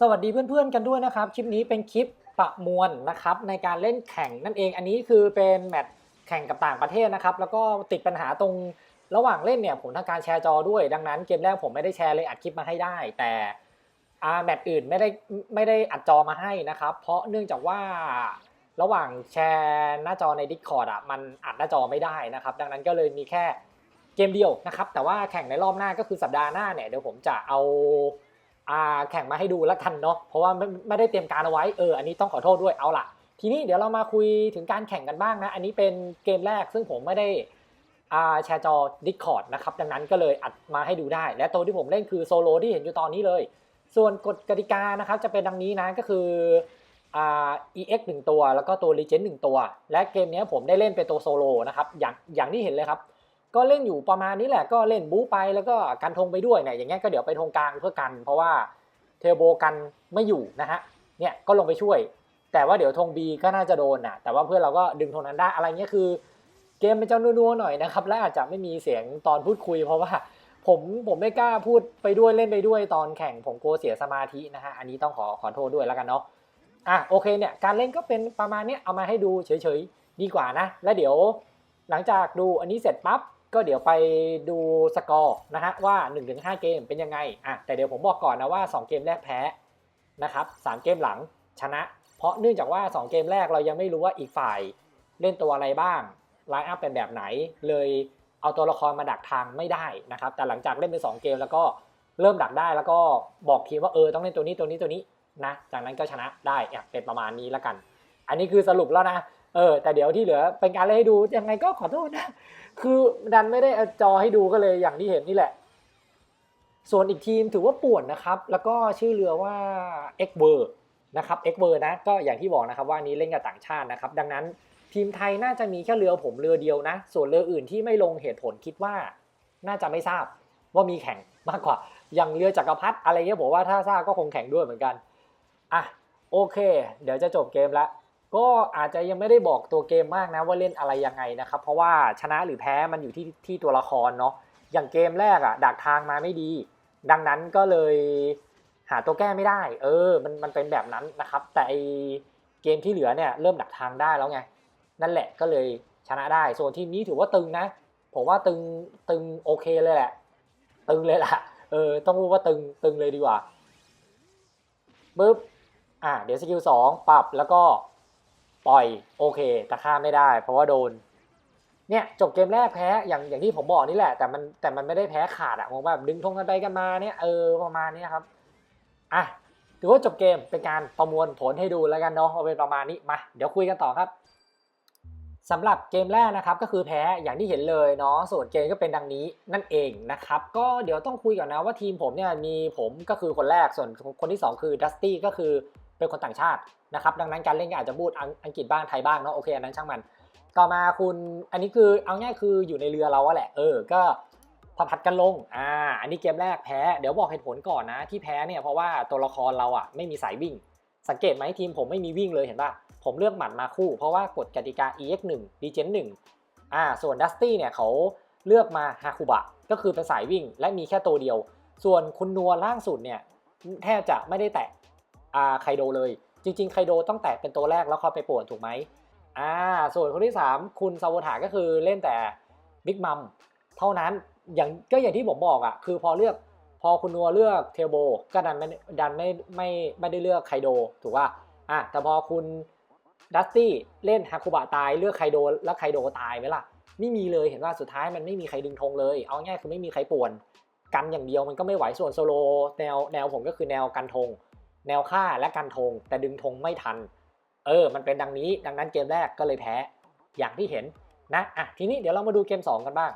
สวัสดีเพื่อนๆกันด้วยนะครับ คลิปนี้เป็นคลิปประมวลนะครับในการเล่นแข่งนั่นเอง อันนี้คือเป็นแมตช์แข่งกับต่างประเทศนะครับ แล้วก็ติดปัญหาตรงระหว่างเล่นเนี่ยผมทำการแชร์จอด้วย ดังนั้นเกมแรกผมไม่ได้แชร์เลยอัดคลิปมาให้ได้ แต่แมตช์อื่นไม่ได้ไม่ได้อัดจอมาให้นะครับ เพราะเนื่องจากว่าระหว่างแชร์หน้าจอใน Discord อะมันอัดหน้าจอไม่ได้นะครับ ดังนั้นก็เลยมีแค่เกมเดียวนะครับ แต่ว่าแข่งในรอบหน้าก็คือสัปดาห์หน้าเนี่ยเดี๋ยวผมจะเอา แข่งมาให้ดูแล้วกันเนาะเพราะว่าไม่ไม่ได้เตรียมการเอาไว้เอออันนี้ต้องขอโทษด้วยเอาละทีนี้เดี๋ยวเรามาคุยถึงการแข่งกันบ้างนะ อันนี้เป็นเกมแรกซึ่งผมไม่ได้แชร์จอ Discord นะครับดังนั้นก็เลยอัดมาให้ดูได้ และตัวที่ผมเล่นคือโซโลที่เห็นอยู่ตอนนี้เลย ส่วนกฎกติกานะครับจะเป็นดังนี้นะก็คือ EX 1 ตัว แล้วก็ตัว Legend 1 ตัว และเกมนี้ผมได้เล่นเป็นตัวโซโลนะครับอย่างอย่างที่เห็นเลยครับ ก็เล่นอยู่ประมาณนี้แหละก็เล่นบู๊ไปแล้วก็กันธงไปด้วยเนี่ยอย่างเงี้ยก็เดี๋ยวไปธงกลางเพื่อกัน เพราะว่าเทอร์โบกันไม่อยู่นะฮะเนี่ยก็ลงไปช่วย แต่ว่าเดี๋ยวธง B ก็น่าจะโดนนะแต่ว่าเพื่อนเราก็ดึงธงนั้นได้อะไรเงี้ยคือ เกมเป็นเจ้านัวๆหน่อยนะครับและอาจจะไม่มีเสียงตอนพูดคุย เพราะว่าผมผมไม่กล้าพูดไปด้วยเล่นไปด้วยตอนแข่งผมกลัวเสียสมาธินะฮะอันนี้ต้องขอขอโทษด้วยแล้วกันเนาะอะโอเคเนี่ยการเล่นก็เป็นประมาณเนี้ยเอามาให้ดูเฉยๆดีกว่านะ แล้วเดี๋ยวหลังจากดูอันนี้เสร็จปั๊บ ก็เดี๋ยวไปดูสกอร์นะฮะว่า 1-5 เกมเป็นยังไงอะแต่เดี๋ยวผมบอกก่อนนะว่า 2 เกมแรกแพ้นะครับ3เกมหลังชนะ เพราะเนื่องจากว่า 2 เกมแรกเรายังไม่รู้ว่าอีกฝ่ายเล่นตัวอะไรบ้างไลน์อัพเป็นแบบไหน เลยเอาตัวละครมาดักทางไม่ได้นะครับแต่หลังจากเล่นไป2เกมแล้วก็เริ่มดักได้แล้วก็บอกทีมว่าเออต้องเล่นตัวนี้ตัวนี้ตัวนี้นะจากนั้นก็ชนะได้เป็นประมาณนี้แล้วกัน อันนี้คือสรุปแล้วนะ เออแต่เดี๋ยวที่เหลือเป็นการเล่นให้ดูยังไงก็ขอโทษนะ คือดันไม่ได้อาจอให้ดูก็เลยอย่างที่เห็นนี่แหละ ส่วนอีกทีมถือว่าป่วนนะครับ แล้วก็ชื่อเรือว่า x v e r นะครับ x v e r นะก็อย่างที่บอกนะครับว่านี้เล่นกับต่างชาตินะครับ ดังนั้นทีมไทยน่าจะมีแค่เรือผมเรือเดียวนะ ส่วนเรืออื่นที่ไม่ลงเหตุผลคิดว่า น่าจะไม่ทราบว่ามีแข่งมากกว่า อย่างเรือจักรพรรดิอะไรเงี้ยผมว่าถ้าทราบก็คงแข่งด้วยเหมือนกันอะโอเค เดี๋ยวจะจบเกมแล้ว ก็อาจจะยังไม่ได้บอกตัวเกมมากนะว่าเล่นอะไรยังไงนะครับ เพราะว่าชนะหรือแพ้มันอยู่ที่ที่ตัวละครเนาะอย่างเกมแรกอะดักทางมาไม่ดี ดังนั้นก็เลยหาตัวแก้ไม่ได้ เออ มันมันเป็นแบบนั้นนะครับ แต่ไอเกมที่เหลือเนี่ยเริ่มดักทางได้แล้วไง นั่นแหละก็เลยชนะได้ ส่วนทีมนี้ถือว่าตึงนะ ผมว่าตึงตึงโอเคเลยแหละ ตึงเลยล่ะ เออ ต้องพูดว่าตึงตึงเลยดีกว่าปึ๊บ อ่า เดี๋ยวสกิลสองปรับแล้วก็ ปล่อยโอเคแต่ฆ่าไม่ได้ เพราะว่าโดนเนี่ยจบเกมแรกแพ้อย่างอย่างที่ผมบอกนี่แหละ แต่มันแต่มันไม่ได้แพ้ขาดอะผมแบบดึงธงกันไปกันมาเนี่ยเออประมาณนี้ครับอะถือว่าจบเกมเป็นการประมวลผลให้ดูแล้วกันเนาะว่าเป็นประมาณนี้มาเดี๋ยวคุยกันต่อครับสำหรับเกมแรกนะครับก็คือแพ้อย่างที่เห็นเลยเนาะส่วนเกมก็เป็นดังนี้นั่นเองนะครับก็เดี๋ยวต้องคุยก่อนนะว่าทีมผมเนี่ยมีผมก็คือคนแรกส่วนคนที่สองคือดัสตี้ก็คือ เป็นคนต่างชาตินะครับ ดังนั้นการเล่นก็อาจจะพูดอังอังกฤษบ้างไทยบ้างเนาะโอเคอันนั้นช่างมัน ต่อมาคุณอันนี้คือเอาง่ายคืออยู่ในเรือเราอะแหละเออก็พผัดกันลง อ่า อันนี้เกมแรกแพ้ เดี๋ยวบอกเหตุผลก่อนนะ ที่แพ้เนี่ยเพราะว่าตัวละครเราอะไม่มีสายวิ่ง สังเกตไหมทีมผมไม่มีวิ่งเลยเห็นป่ะ ผมเลือกหมัดมาคู่ เพราะว่ากฎกติกา EX 1 d g e n 1อ่า ส่วนดัสตี้เนี่ยเขาเลือกมาฮาคุบะ ก็คือเป็นสายวิ่งและมีแค่ตัวเดียว ส่วนคุณนัวล่างสุดเนี่ยแทบจะไม่ได้แตะ อ่าไคโดเลย จริงๆไคโดต้องแตะเป็นตัวแรกแล้วค่อยไปป่วนถูกไหมอ่าส่วนคนที่ 3 คุณซาวถาก็คือเล่นแต่บิ๊กมัมเท่านั้นอย่างก็อย่างที่ผมบอกอะ่ะคือพอเลือกพอคุณนัวเลือกเทลโบก็ดันไม่ดันไม่ไม่ไม่ได้เลือกไคโดถูกป่ะอะแต่พอคุณดัสตี้เล่นฮาคุบะตายเลือกไคโดแล้วไคโดตายไหมล่ะไม่มีเลยเห็นว่าสุดท้ายมันไม่มีใครดึงธงเลย เอาง่ายคือไม่มีใครป่วน กันอย่างเดียวมันก็ไม่ไหวส่วนโซโลแนวแนวผมก็คือแนวกันธง แนวฆ่าและกันธงแต่ดึงธงไม่ทัน เออ มันเป็นดังนี้ ดังนั้นเกมแรกก็เลยแพ้ อย่างที่เห็นนะ อะ ทีนี้เดี๋ยวเรามาดูเกม 2 กันบ้าง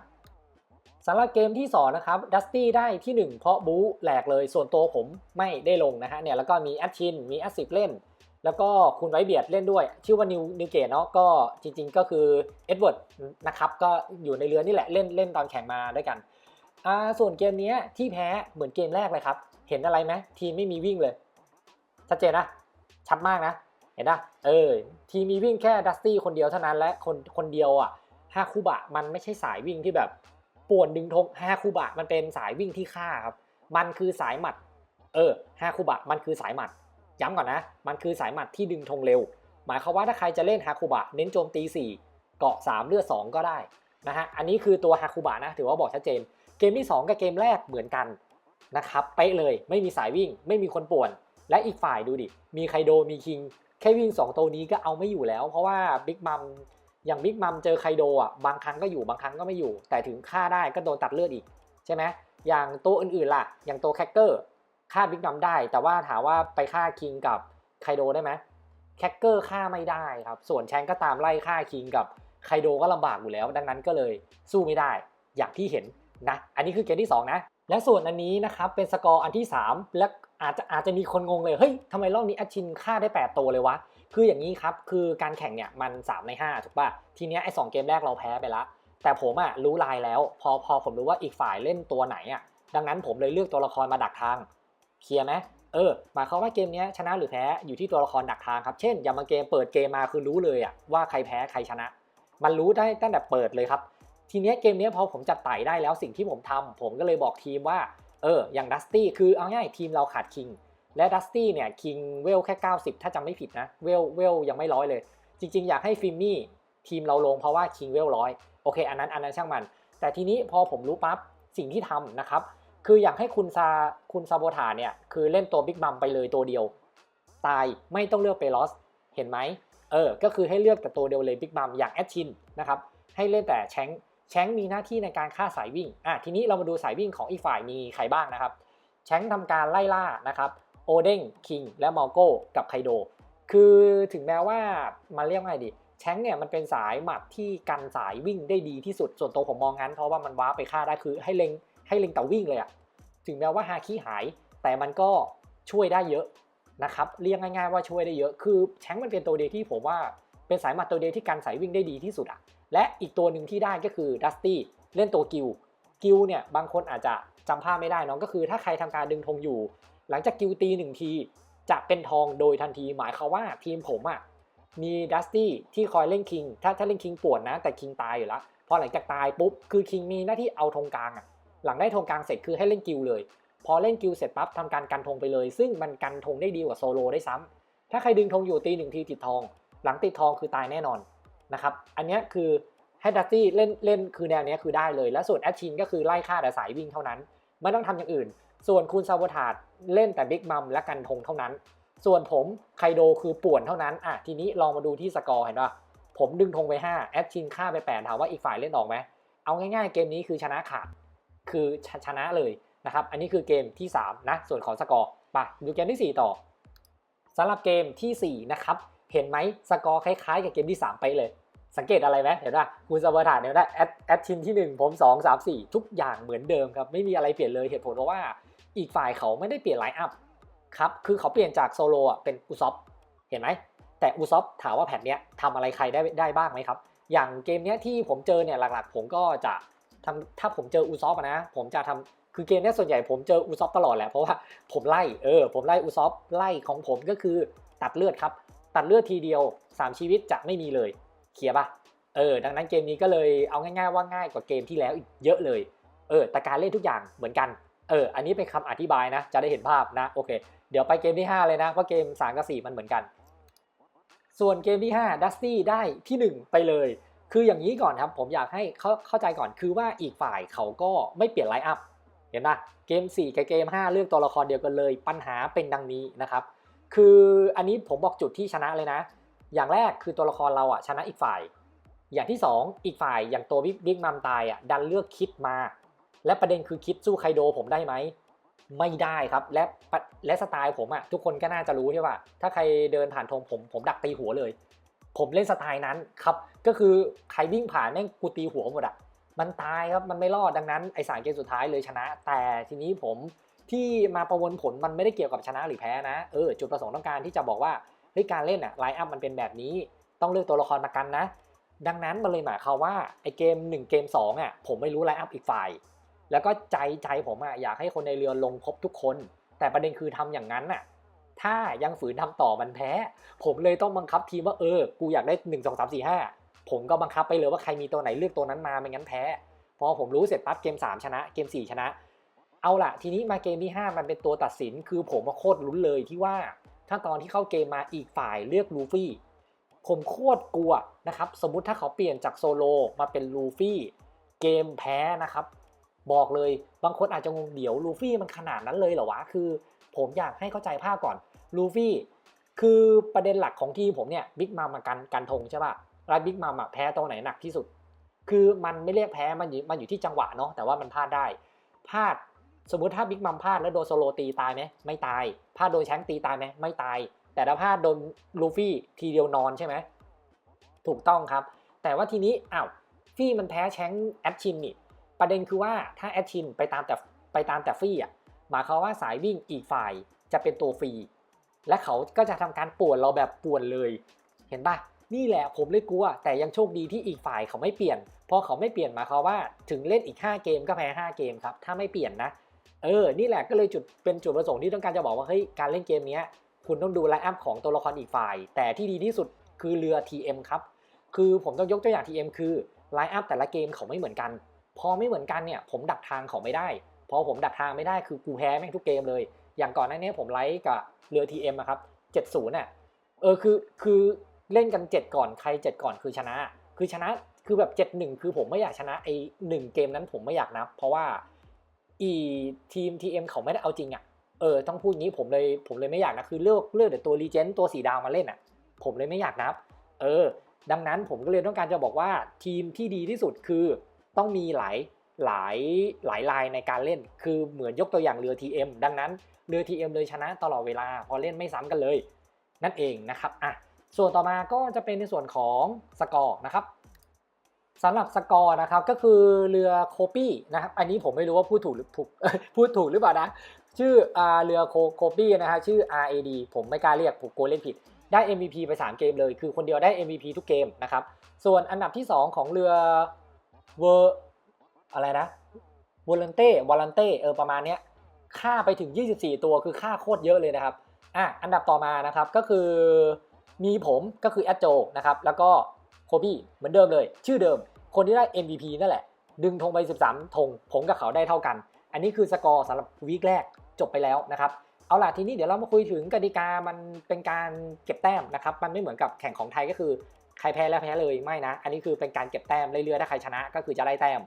สำหรับเกมที่ 2 นะครับ ดัสตี้ได้ที่ 1 เพราะบู๊แหลกเลย ส่วนตัวผมไม่ได้ลงนะฮะ เนี่ย แล้วก็มีแอดชิน มีแอดสิบเล่น แล้วก็คุณไวเบียดเล่นด้วย ชื่อว่านิวนิวเกตเนาะ ก็จริง ๆ ก็คือเอ็ดเวิร์ดนะครับ ก็อยู่ในเรือนี่แหละ เล่นเล่นตอนแข่งมาด้วยกัน อ่า ส่วนเกมนี้ที่แพ้เหมือนเกมแรกเลยครับ เห็นอะไรไหมทีมไม่มีวิ่งเลย ชัดเจนนะ ชัดมากนะ เห็นปะเออ ทีมีวิ่งแค่ดัสตี้คนเดียวเท่านั้นและคนคนเดียวอะฮาคูบะมันไม่ใช่สายวิ่งที่แบบป่วนดึงธงฮาคูบะมันเป็นสายวิ่งที่ฆ่าครับ มันคือสายหมัด เออฮาคุบะมันคือสายหมัด ย้ำก่อนนะ มันคือสายหมัดที่ดึงธงเร็ว หมายความว่าถ้าใครจะเล่นฮาคุบะเน้นโจมตี 4 เกาะ 3 เลือด 2 ก็ได้นะฮะ อันนี้คือตัวฮาคุบะนะ ถือว่าบอกชัดเจน เกมที่ 2 กับเกมแรกเหมือนกันนะครับ เป๊ะเลย ไม่มีสายวิ่ง ไม่มีคนป่วน และอีกฝ่ายดูดิ มีไคโดมีคิง แค่วิ่ง 2 ตัวนี้ก็เอาไม่อยู่แล้ว เพราะว่าบิ๊กมัมอย่างบิ๊กมัมเจอไคโดอะบางครั้งก็อยู่บางครั้งก็ไม่อยู่ แต่ถึงฆ่าได้ก็โดนตัดเลือดอีกใช่ไหมอย่างตัวอื่นๆล่ะ อย่างตัวแคคเกอร์ฆ่าบิ๊กมัมได้ แต่ว่าถามว่าไปฆ่าคิงกับไคโดได้ไหมแคคเกอร์ฆ่าไม่ได้ครับ ส่วนแชงก็ตามไล่ฆ่าคิงกับไคโดก็ลำบากอยู่แล้ว ดังนั้นก็เลยสู้ไม่ได้ อย่างที่เห็นนะ อันนี้คือเกมที่ 2 นะ และส่วนอันนี้นะครับเป็นสกอร์อันที่ 3 และ อาจจะอาจจะมีคนงงเลย เฮ้ยทำไมรอบนี้แอชชินฆ่าได้ 8 ตัวเลยวะ คืออย่างนี้ครับ คือการแข่งเนี่ยมัน 3 ใน 5 ถูกป่ะ ทีเนี้ยไอ้สเกมแรกเราแพ้ไปละ แต่ผมอะรู้ลายแล้ว พอพอผมรู้ว่าอีกฝ่ายเล่นตัวไหนอะดังนั้นผมเลยเลือกตัวละครมาดักทาง เคลียร์ไหมเออ หมายความว่าเกมนี้ชนะหรือแพ้อยู่ที่ตัวละครดักทางครับ เช่น อย่างบางเกมเปิดเกมมาคือรู้เลยอะว่าใครแพ้ใครชนะ มันรู้ได้ตั้งแต่เปิดเลยครับ ทีเนี้ยเกมนี้พอผมจัดไต่ได้แล้วสิ่งที่ผมทำผมก็เลยบอกทีมว่า เอออย่างดัสตี้คือเอาง่ายทีมเราขาดคิง และดัสตี้เนี่ยคิงเวลแค่ 90 ถ้าจำไม่ผิดนะ เวลเวลยังไม่ร้อยเลย จริง ๆ อยากให้ฟิมมี่ทีมเราลงเพราะว่าคิงเวลร้อยโอเค อันนั้นอันนั้นช่างมัน แต่ทีนี้พอผมรู้ปั๊บสิ่งที่ทำนะครับ คืออยากให้คุณซาคุณซาโบทาเนี่ยคือเล่นตัวบิ๊กบัมไปเลยตัวเดียว ตายไม่ต้องเลือกเปลอสเห็นไหมเออ ก็คือให้เลือกแต่ตัวเดียวเลยบิ๊กบัมอย่างแอดชินนะครับให้เล่นแต่แชง แชงมีหน้าที่ในการฆ่าสายวิ่งอะทีนี้เรามาดูสายวิ่งของอีกฝ่ายมีใครบ้างนะครับ แชงทำการไล่ล่านะครับโอเด้งคิงและมอโก้กับไคโด คือถึงแม้ว่ามันเรียกว่าไงดีแชงเนี่ยมันเป็นสายหมัดที่กันสายวิ่งได้ดีที่สุดส่วนตัวผมมองงั้นเพราะว่ามันว้าไปฆ่าได้คือให้เล็งให้เล็งแต่วิ่งเลยอะถึงแม้ว่าฮาคิหาย แต่มันก็ช่วยได้เยอะนะครับเรียกง่าย ๆ ว่าช่วยได้เยอะ คือแชงมันเป็นตัวเดียวที่ผมว่าเป็นสายหมัดตัวเดียวที่กันสายวิ่งได้ดีที่สุดอะ และอีกตัวหนึ่งที่ได้ก็คือดัสตี้เล่นตัวกิลกิลเนี่ยบางคนอาจจะจำภาพไม่ได้น้องก็คือถ้าใครทำการดึงธงอยู่ หลังจากกิลตีหนึ่งที จะเป็นทองโดยทันทีหมายความว่าทีมผมอะมีดัสตี้ที่คอยเล่นคิง ถ้าถ้าเล่นคิงปวนนะ แต่คิงตายอยู่แล้วพอหลังจากตายปุ๊บคือคิงมีหน้าที่เอาธงกลางอะหลังได้ธงกลางเสร็จคือให้เล่นกิลเลย พอเล่นกิลเสร็จปั๊บทำการกันธงไปเลย ซึ่งมันกันธงได้ดีกว่าโซโลได้ซ้ำถ้าใครดึงธงอยู่ตีหนึ่งทีติดทอง หลังติดทองคือตายแน่นอน นะครับ อันนี้คือให้ดัสตี้เล่นเล่นคือแนวนี้คือได้เลย แล้วส่วนแอชชินก็คือไล่ฆ่าแต่สายวิ่งเท่านั้น ไม่ต้องทำอย่างอื่น ส่วนคุณซาวทาดเล่นแต่บิ๊กมัมและกันธงเท่านั้น ส่วนผมไคโดคือป่วนเท่านั้นอะทีนี้ลองมาดูที่สกอร์เห็นป่ะผมดึงธงไป 5 แอดชินฆ่าไป 8 ถามว่าอีกฝ่ายเล่นออกไหม เอาง่ายๆ เกมนี้คือชนะขาด คือชชนะเลยนะครับ อันนี้คือเกมที่ 3 นะ ส่วนของสกอร์ ไป ดูเกมที่ 4 ต่อสำหรับเกมทีสี่4 นะครับ เห็นไหมสกอร์คล้ายๆกับเกมที่ 3 ไปเลย สังเกตอะไรไหมเห็นป่ะคุณสวัสดิ์เนี่ยได้แอดแอดชินที่ 1 ผม 2 3 4 ทุกอย่างเหมือนเดิมครับ ไม่มีอะไรเปลี่ยนเลยเหตุผลเพราะว่าอีกฝ่ายเขาไม่ได้เปลี่ยนไลน์อัพครับคือเขาเปลี่ยนจากโซโลอะเป็นอุซอฟเห็นไหมแต่อุซอฟถามว่าแผนเนี้ยทำอะไรใครได้ได้บ้างไหมครับ อย่างเกมเนี้ยที่ผมเจอเนี่ยหลักๆ ผมก็จะทำถ้าผมเจออุซอฟนะ ผมจะทำคือเกมเนี้ยส่วนใหญ่ผมเจออุซอฟตลอดแหละเพราะว่าผมไล่เออผมไล่อุซอฟไล่ของผมก็คือตัดเลือดครับ ตัดเลือดทีเดียว 3 ชีวิตจะไม่มีเลยเคลียร์ปะเออดังนั้นเกมนี้ก็เลยเอาง่ายๆว่าง่ายกว่าเกมที่แล้วอีกเยอะเลยเออแต่การเล่นทุกอย่างเหมือนกันเอออันนี้เป็นคำอธิบายนะ จะได้เห็นภาพนะโอเค เดี๋ยวไปเกมที่ 5 เลยนะเพราะเกม3กับ4มันเหมือนกัน ส่วนเกมที่5 Dusty ได้ที่ 1 ไปเลย คืออย่างนี้ก่อนครับผมอยากให้เขาเข้าใจก่อนคือว่าอีกฝ่ายเขาก็ไม่เปลี่ยนไลน์อัพเห็นปะเกม 4 กับเกม 5 เลือกตัวละครเดียวกันเลย ปัญหาเป็นดังนี้นะครับ คืออันนี้ผมบอกจุดที่ชนะเลยนะ อย่างแรกคือตัวละครเราอะชนะอีกฝ่าย อย่างที่ 2 อีกฝ่ายอย่างตัวบิ๊กมัมตายอะดันเลือกคิดมา และประเด็นคือคิดสู้ไคโดผมได้ไหมไม่ได้ครับและและสไตล์ผมอะทุกคนก็น่าจะรู้ใช่ป่ะถ้าใครเดินผ่านธงผมผมดักตีหัวเลย ผมเล่นสไตล์นั้นครับ ก็คือใครวิ่งผ่านแม่งกูตีหัวหมดอะมันตายครับมันไม่รอดดังนั้นไอสารเกมสุดท้ายเลยชนะ แต่ทีนี้ผม ที่มาประมวลผลมันไม่ได้เกี่ยวกับชนะหรือแพ้นะเออจุดประสงค์ต้องการที่จะบอกว่าเฮ้ยการเล่นอะไลน์อัพมันเป็นแบบนี้ ต้องเลือกตัวละครมากันนะ ดังนั้นมันเลยหมายความว่าไอเกม 1 เกม2อะผมไม่รู้ไลน์อัพอีกฝ่าย แล้วก็ใจใจผมอะอยากให้คนในเรือลงครบทุกคน แต่ประเด็นคือทำอย่างนั้นน่ะถ้ายังฝืนทำต่อมันแพ้ ผมเลยต้องบังคับทีมว่าเออ กูอยากได้ 1 2 3 4 5 ผมก็บังคับไปเลยว่าใครมีตัวไหนเลือกตัวนั้นมาไม่งั้นแพ้ พอผมรู้เสร็จปั๊บเกม 3 ชนะ เกม 4 ชนะ เอาล่ะทีนี้มาเกมที่ 5 มันเป็นตัวตัดสิน คือผมมาโคตรลุ้นเลยที่ว่า ถ้าตอนที่เข้าเกมมาอีกฝ่ายเลือกลูฟี่ ผมโคตรกลัวนะครับ สมมุติถ้าเขาเปลี่ยนจากโซโลมาเป็นลูฟี่ เกมแพ้นะครับ บอกเลยบางคนอาจจะงงเดี๋ยวลูฟี่มันขนาดนั้นเลยเหรอวะ คือ ผมอยากให้เข้าใจภาพก่อนลูฟี่คือประเด็นหลักของทีมผมเนี่ยบิ๊กมามากันกันธงใช่ป่ะแล้วบิ๊กมามาแพ้ตรงไหนหนักที่สุด คือมันไม่เรียกแพ้มันอยู่มันอยู่ที่จังหวะเนาะแต่ว่ามันพลาดได้พลาด สมมุติถ้าบิ๊กมัมพลาดแล้วโดนโซโลตีตายไหมไม่ตายพลาดโดนแชงตีตายไหมไม่ตาย แต่ถ้าพลาดโดนลูฟี่ทีเดียวนอนใช่ไหมถูกต้องครับ แต่ว่าทีนี้อ้าวฟี่มันแพ้แชงแอดชินนี่ประเด็นคือว่าถ้าแอดชินไปตามแต่ไปตามแต่ฟี่อะหมายความว่าสายวิ่งอีกฝ่ายจะเป็นตัวฟรี และเขาก็จะทำการป่วนเราแบบป่วนเลย เห็นปะนี่แหละผมเลยกลัว แต่ยังโชคดีที่อีกฝ่ายเขาไม่เปลี่ยนพอเขาไม่เปลี่ยนหมายความว่าถึงเล่นอีก 5 เกมก็แพ้ 5 เกมครับ ถ้าไม่เปลี่ยนนะ เออ นี่แหละก็เลยจุดเป็นจุดประสงค์ที่ต้องการจะบอกว่าเฮ้ยการเล่นเกมนี้คุณต้องดูไลน์อัพของตัวละครอีกฝ่าย แต่ที่ดีที่สุดคือเรือ TM ครับ คือผมต้องยกตัวอย่าง TM คือไลน์อัพแต่ละเกมเขาไม่เหมือนกัน พอไม่เหมือนกันเนี่ยผมดักทางเขาไม่ได้ พอผมดักทางไม่ได้คือกูแพ้แม่งทุกเกมเลย อย่างก่อนหน้านี้ผมไลฟ์กับเรือ TM อะครับ70น่ะเออคือคือเล่นกัน 7 ก่อนใคร 7 ก่อนคือชนะ คือชนะคือแบบ 7-1 คือผมไม่อยากชนะไอ้หนึ่งเกมนั้นผมไม่อยากนับ เพราะว่า อีทีม TM เขาไม่ได้เอาจริงอะ่ะเออต้องพูดงี้ผมเลยผมเลยไม่อยากนะคือเลือกเลือกแต่ตัวรีเจนต์ตัวสีดาวมาเล่นอะ่ะ ผมเลยไม่อยากนับ เออ ดังนั้นผมก็เลยต้องการจะบอกว่าทีมที่ดีที่สุดคือต้องมีหลายหลายหลายลายในการเล่น คือเหมือนยกตัวอย่างเรือ TM ดังนั้นเรือ TM เลยชนะตลอดเวลาพอเล่นไม่ซ้ำกันเลย นั่นเองนะครับอะส่วนต่อมาก็จะเป็นในส่วนของสกอร์นะครับ สำหรับสกอร์นะครับก็คือเรือโคปี้นะครับอันนี้ผมไม่รู้ว่าพูดถูกหรือถูกพูดถูกหรือเปล่านะชื่ออเรือโคโคปี้นะฮะชื่อ RAD ผมไม่กล้าเรียกผมโกลัวเล่นผิดได้ MVP ไป 3 เกมเลย คือคนเดียวได้ MVP ทุกเกมนะครับ ส่วนอันดับที่ 2 ของเรือเวอร์อะไรนะวอลันเต้วอลันเต้เออประมาณเนี้ยค่าไปถึง 24 ตัวคือค่าโคตรเยอะเลยนะครับอะอันดับต่อมานะครับก็คือมีผมก็คือแอดโจนะครับแล้วก็โคบี้เหมือนเดิมเลย ชื่อเดิม คนที่ได้ MVP นั่นแหละ ดึงธงไป 13ธงผมกับเขาได้เท่ากัน อันนี้คือสกอร์สำหรับวีคแรกจบไปแล้วนะครับเอาล่ะทีนี้เดี๋ยวเรามาคุยถึงกติกามันเป็นการเก็บแต้มนะครับมันไม่เหมือนกับแข่งของไทยก็คือใครแพ้แล้วแพ้เลยไม่นะ อันนี้คือเป็นการเก็บแต้มเรื่อยๆถ้าใครชนะก็คือจะได้แต้ม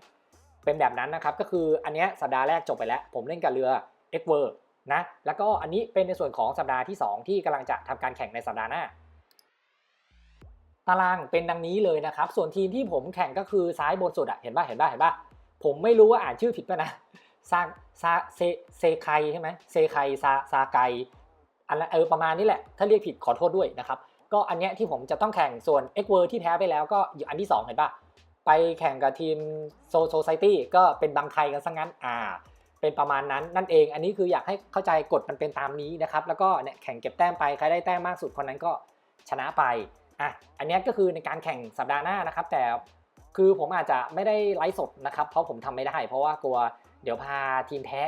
เป็นแบบนั้นนะครับก็คืออันเนี้ยสัปดาห์แรกจบไปแล้ว ผมเล่นกับเรือ e x v e r นะแล้วก็อันนี้เป็นในส่วนของสัปดาห์ที่ 2 ที่กำลังจะทำการแข่งในสัปดาห์หน้า ตารางเป็นดังนี้เลยนะครับ ส่วนทีมที่ผมแข่งก็คือซ้ายบนสุดอะเห็นป่ะเห็นป่ะเห็นป่ะผมไม่รู้ว่าอ่านชื่อผิดป่ะนะซาซาเซเซไคใช่ไหมเซไคซาซาไกอันเออประมาณนี้แหละ ถ้าเรียกผิดขอโทษด้วยนะครับ ก็อันเนี้ยที่ผมจะต้องแข่งส่วน x w o r ที่แพ้ไปแล้วก็อยู่อันที่ 2 เห็นป่ะ ไปแข่งกับทีมโซโซไซตี้ก็เป็นบางไทยกันซะงั้นอ่า เป็นประมาณนั้นนั่นเองอันนี้คืออยากให้เข้าใจกฎมันเป็นตามนี้นะครับ แล้วก็เนี่ยแข่งเก็บแต้มไปใครได้แต้มมากสุดคนนั้นก็ชนะไป อะอันนี้ก็คือในการแข่งสัปดาห์หน้านะครับ แต่คือผมอาจจะไม่ได้ไลฟ์สดนะครับ เพราะผมทำไม่ได้ เพราะว่ากลัวเดี๋ยวพาทีมแพ้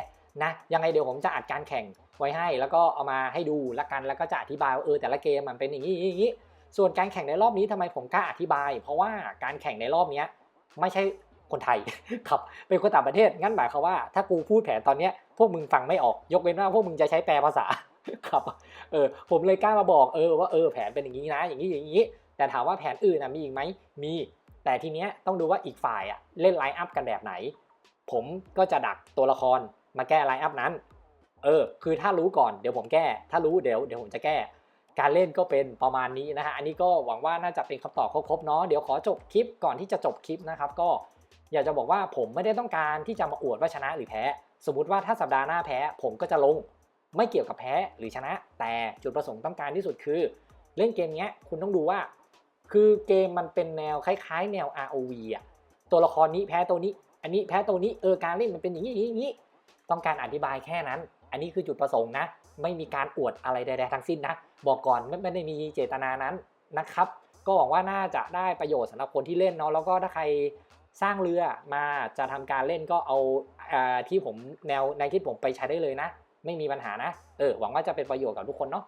นะยังไงเดี๋ยวผมจะอัดการแข่งไว้ให้ แล้วก็เอามาให้ดูละกันแล้วก็จะอธิบายว่าเออแต่ละเกมมันเป็นอย่างนี้อย่างนี้ส่วนการแข่งในรอบนี้ทำไมผมกล้าอธิบาย เพราะว่าการแข่งในรอบนี้ไม่ใช่คนไทยครับเป็นคนต่างประเทศงั้นหมายความว่าถ้ากูพูดแผนตอนเนี้ยพวกมึงฟังไม่ออกยกเว้นว่าพวกมึงจะใช้แปลภาษา ครับเออผมเลยกล้ามาบอกเออว่าเออแผนเป็นอย่างนี้นะ อย่างนี้อย่างนี้ แต่ถามว่าแผนอื่นนะมีอีกไหมมี แต่ทีเนี้ยต้องดูว่าอีกฝ่ายอะเล่นไลน์อัพกันแบบไหน ผมก็จะดักตัวละครมาแก้ไลน์อัพนั้น เออ คือถ้ารู้ก่อนเดี๋ยวผมแก้ ถ้ารู้เดี๋ยวเดี๋ยวผมจะแก้ การเล่นก็เป็นประมาณนี้นะฮะอันนี้ก็หวังว่าน่าจะเป็นคำตอบครบๆเนาะเดี๋ยวขอจบคลิปก่อนที่จะจบคลิปนะครับก็อยากจะบอกว่าผมไม่ได้ต้องการที่จะมาอวดว่าชนะหรือแพ้ สมมติว่าถ้าสัปดาห์หน้าแพ้ ผมก็จะลง ไม่เกี่ยวกับแพ้หรือชนะ แต่จุดประสงค์ต้องการที่สุดคือ เล่นเกมนี้คุณต้องดูว่า คือเกมมันเป็นแนวคล้าย ๆ แนว ROV อะตัวละครนี้แพ้ตัวนี้ อันนี้แพ้ตัวนี้เออการเล่นมันเป็นอย่างนี้อย่างนี้ต้องการอธิบายแค่นั้น อันนี้คือจุดประสงค์นะ ไม่มีการอวดอะไรใดๆทั้งสิ้นนะ บอกก่อนไม่ได้มีเจตนานั้นนะครับ ก็หวังว่าน่าจะได้ประโยชน์สำหรับคนที่เล่นเนาะแล้วก็ถ้าใครสร้างเรือมาจะทำการเล่นก็เอาอาที่ผมแนวในที่ผมไปใช้ได้เลยนะ ไม่มีปัญหานะ เออหวังว่าจะเป็นประโยชน์กับทุกคนเนาะ